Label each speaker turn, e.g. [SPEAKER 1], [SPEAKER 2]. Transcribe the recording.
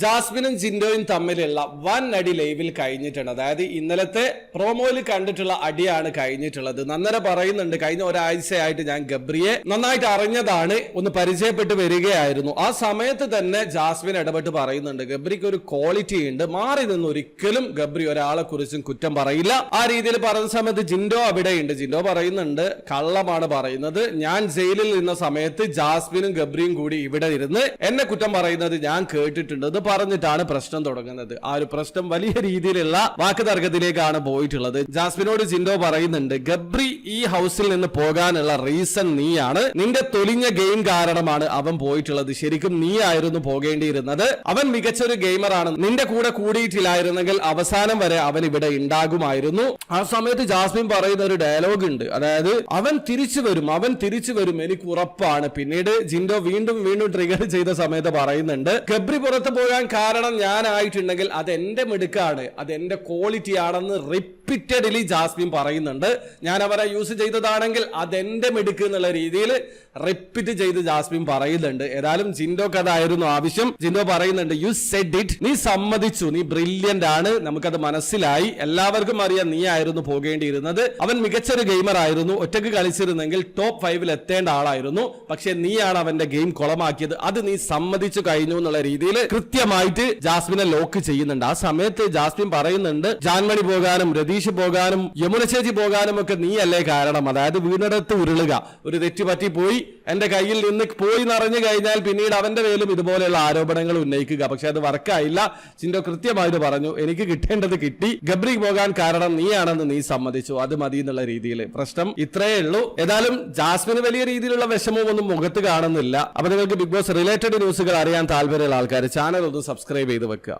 [SPEAKER 1] ജാസ്മിനും ജിൻഡോയും തമ്മിലുള്ള വൻ അടി ലൈവിൽ കഴിഞ്ഞിട്ടുണ്ട്. അതായത് ഇന്നലത്തെ പ്രോമോയിൽ കണ്ടിട്ടുള്ള അടിയാണ് കഴിഞ്ഞിട്ടുള്ളത്. നന്നര പറയുന്നുണ്ട് കഴിഞ്ഞ ഒരാഴ്ചയായിട്ട് ഞാൻ ഗബ്രിയെ നന്നായിട്ട് അറിഞ്ഞതാണ് ഒന്ന് പരിചയപ്പെട്ട് വരികയായിരുന്നു. ആ സമയത്ത് തന്നെ ജാസ്മിൻ ഇടപെട്ട് പറയുന്നുണ്ട് ഗബ്രിക്ക് ഒരു ക്വാളിറ്റി ഉണ്ട്. മാറി നിന്ന് ഒരിക്കലും ഗബ്രി ഒരാളെ കുറിച്ചും കുറ്റം പറയില്ല. ആ രീതിയിൽ പറയുന്ന സമയത്ത് ജിൻഡോ അവിടെയുണ്ട്. ജിൻഡോ പറയുന്നുണ്ട് കള്ളമാണ് പറയുന്നത്. ഞാൻ ജയിലിൽ നിന്ന സമയത്ത് ജാസ്മിനും ഗബ്രിയും കൂടി ഇവിടെ ഇരുന്ന് എന്നെ കുറ്റം പറയുന്നത് ഞാൻ കേട്ടിട്ടുണ്ട്. പറഞ്ഞിട്ടാണ് പ്രശ്നം തുടങ്ങുന്നത്. ആ ഒരു പ്രശ്നം വലിയ രീതിയിലുള്ള വാക്ക് തർക്കത്തിലേക്കാണ് പോയിട്ടുള്ളത്. ജാസ്മിനോട് ജിൻഡോ പറയുന്നുണ്ട് ഗബ്രി ഈ ഹൗസിൽ നിന്ന് പോകാനുള്ള റീസൺ നീയാണ്. നിന്റെ തൊലിഞ്ഞ ഗെയിം കാരണമാണ് അവൻ പോയിട്ടുള്ളത്. ശരിക്കും നീ ആയിരുന്നു പോകേണ്ടിയിരുന്നത്. അവൻ മികച്ചൊരു ഗെയിമറാണ്. നിന്റെ കൂടെ കൂടിയിട്ടില്ലായിരുന്നെങ്കിൽ അവസാനം വരെ അവൻ ഇവിടെ ഉണ്ടാകുമായിരുന്നു. ആ സമയത്ത് ജാസ്മിൻ പറയുന്ന ഒരു ഡയലോഗ് ഉണ്ട്. അതായത് അവൻ തിരിച്ചു വരും അവൻ തിരിച്ചു വരും എനിക്ക് ഉറപ്പാണ്. പിന്നീട് ജിൻഡോ വീണ്ടും വീണ്ടും ട്രിഗർ ചെയ്ത സമയത്ത് പറയുന്നുണ്ട് ഗബ്രി പുറത്ത് കാരണം ഞാനായിട്ടുണ്ടെങ്കിൽ അത് എന്റെ മിടുക്കാണ് അത് എന്റെ ക്വാളിറ്റി ആണെന്ന് റിപ്പീറ്റഡ്ലി ജാസ്മിൻ പറയുന്നുണ്ട്. ഞാൻ അവരെ യൂസ് ചെയ്തതാണെങ്കിൽ അതെന്റെ മിടുക്ക് എന്നുള്ള രീതിയിൽ റിപ്പീറ്റ് ചെയ്ത് ജാസ്മിൻ പറയുന്നുണ്ട്. ഏതായാലും ജിൻഡോക്ക് അതായിരുന്നു ആവശ്യം. ജിൻഡോ പറയുന്നുണ്ട് യു സെഡ് ഇറ്റ് നീ സമ്മതിച്ചു. നീ ബ്രില്യന്റ് ആണ്. നമുക്കത് മനസ്സിലായി. എല്ലാവർക്കും അറിയാം നീ ആയിരുന്നു പോകേണ്ടിയിരുന്നത്. അവൻ മികച്ചൊരു ഗെയിമർ ആയിരുന്നു. ഒറ്റയ്ക്ക് കളിച്ചിരുന്നെങ്കിൽ ടോപ്പ് ഫൈവിൽ എത്തേണ്ട ആളായിരുന്നു. പക്ഷെ നീയാണ് അവന്റെ ഗെയിം കുളമാക്കിയത്. അത് നീ സമ്മതിച്ചു കഴിഞ്ഞു എന്നുള്ള രീതിയിൽ കൃത്യമായിട്ട് ജാസ്മിനെ ലോക്ക് ചെയ്യുന്നുണ്ട്. ആ സമയത്ത് ജാസ്മിൻ പറയുന്നുണ്ട് ജാൻമണി പോകാനും രതീഷ് പോകാനും യമുന ചേച്ചി പോകാനും ഒക്കെ നീയല്ലേ കാരണം. അതായത് വീടിനടുത്ത് ഉരുളുക. ഒരു തെറ്റ് പറ്റി പോയി എന്റെ കയ്യിൽ നിന്ന് പോയി നിറഞ്ഞു കഴിഞ്ഞാൽ പിന്നീട് അവന്റെ മേലും ഇതുപോലെയുള്ള ആരോപണങ്ങൾ ഉന്നയിക്കുക. പക്ഷെ അത് വർക്കായില്ല. ചിന്തോ കൃത്യമായിട്ട് പറഞ്ഞു. എനിക്ക് കിട്ടേണ്ടത് കിട്ടി. ഗബ്രി പോകാൻ കാരണം നീയാണെന്ന് നീ സമ്മതിച്ചു. അത് മതി എന്നുള്ള രീതിയിൽ. പ്രശ്നം ഇത്രയേ ഉള്ളൂ. ഏതായാലും ജാസ്മിന് വലിയ രീതിയിലുള്ള വിഷമവും ഒന്നും മുഖത്ത് കാണുന്നില്ല. അപ്പൊ നിങ്ങൾക്ക് ബിഗ് ബോസ് റിലേറ്റഡ് ന്യൂസുകൾ അറിയാൻ താല്പര്യമുള്ള ആൾക്കാർ ചാനൽ ഒന്ന് സബ്സ്ക്രൈബ് ചെയ്ത് വെക്കുക.